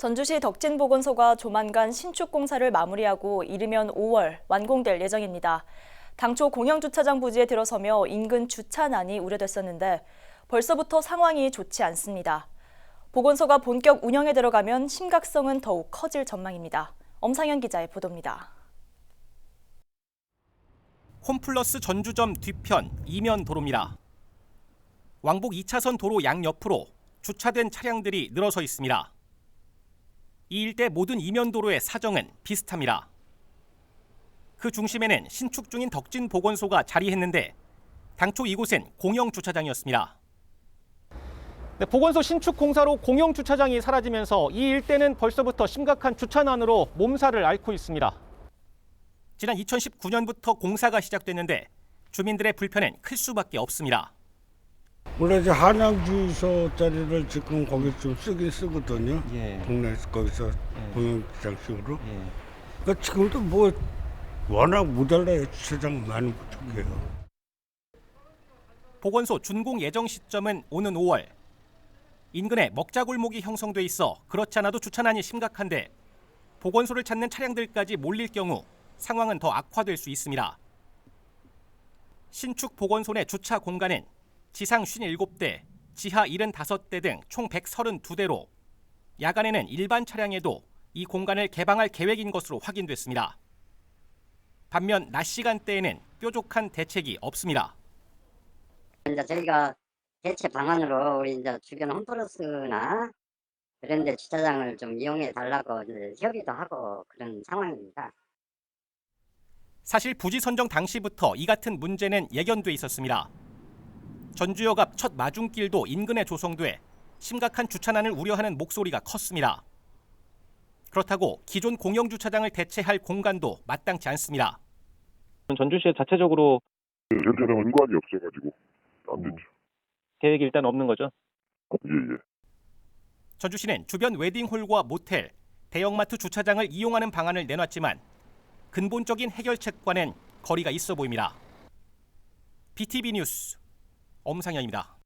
전주시 덕진보건소가 조만간 신축 공사를 마무리하고 이르면 5월 완공될 예정입니다. 당초 공영주차장 부지에 들어서며 인근 주차난이 우려됐었는데 벌써부터 상황이 좋지 않습니다. 보건소가 본격 운영에 들어가면 심각성은 더욱 커질 전망입니다. 엄상현 기자의 보도입니다. 홈플러스 전주점 뒤편 이면 도로입니다. 왕복 2차선 도로 양옆으로 주차된 차량들이 늘어서 있습니다. 이 일대 모든 이면 도로의 사정은 비슷합니다. 그 중심에는 신축 중인 덕진 보건소가 자리했는데 당초 이곳은 공영 주차장이었습니다. 네, 보건소 신축 공사로 공영 주차장이 사라지면서 이 일대는 벌써부터 심각한 주차난으로 몸살을 앓고 있습니다. 지난 2019년부터 공사가 시작됐는데 주민들의 불편은 클 수밖에 없습니다. 원래 이제 한양주유소 자리를 지금 거기 좀 쓰긴 쓰거든요. 예. 동네에서 거기서 예. 공영주차장식으로. 예. 그러니까 지금도 뭐 워낙 모자라요. 주차장 많이 부족해요. 보건소 준공 예정 시점은 오는 5월. 인근에 먹자골목이 형성돼 있어 그렇지 않아도 주차난이 심각한데 보건소를 찾는 차량들까지 몰릴 경우 상황은 더 악화될 수 있습니다. 신축 보건소 내 주차 공간은 지상 57대, 지하 75대 등 총 132대로 야간에는 일반 차량에도 이 공간을 개방할 계획인 것으로 확인됐습니다. 반면 낮 시간대에는 뾰족한 대책이 없습니다. 이제 저희가 대체 방안으로 우리 이제 주변 홈플러스나 그런 데 주차장을 좀 이용해 달라고 협의도 하고 그런 상황입니다. 사실 부지 선정 당시부터 이 같은 문제는 예견돼 있었습니다. 전주역 앞 첫 마중길도 인근에 조성돼 심각한 주차난을 우려하는 목소리가 컸습니다. 그렇다고 기존 공영 주차장을 대체할 공간도 마땅치 않습니다. 전주시에 자체적으로 현재는 은관이 없어가지고 안 됐죠. 계획이 일단 없는 거죠. 예예. 전주시는 주변 웨딩홀과 모텔, 대형마트 주차장을 이용하는 방안을 내놨지만 근본적인 해결책과는 거리가 있어 보입니다. BTV 뉴스 엄상현입니다.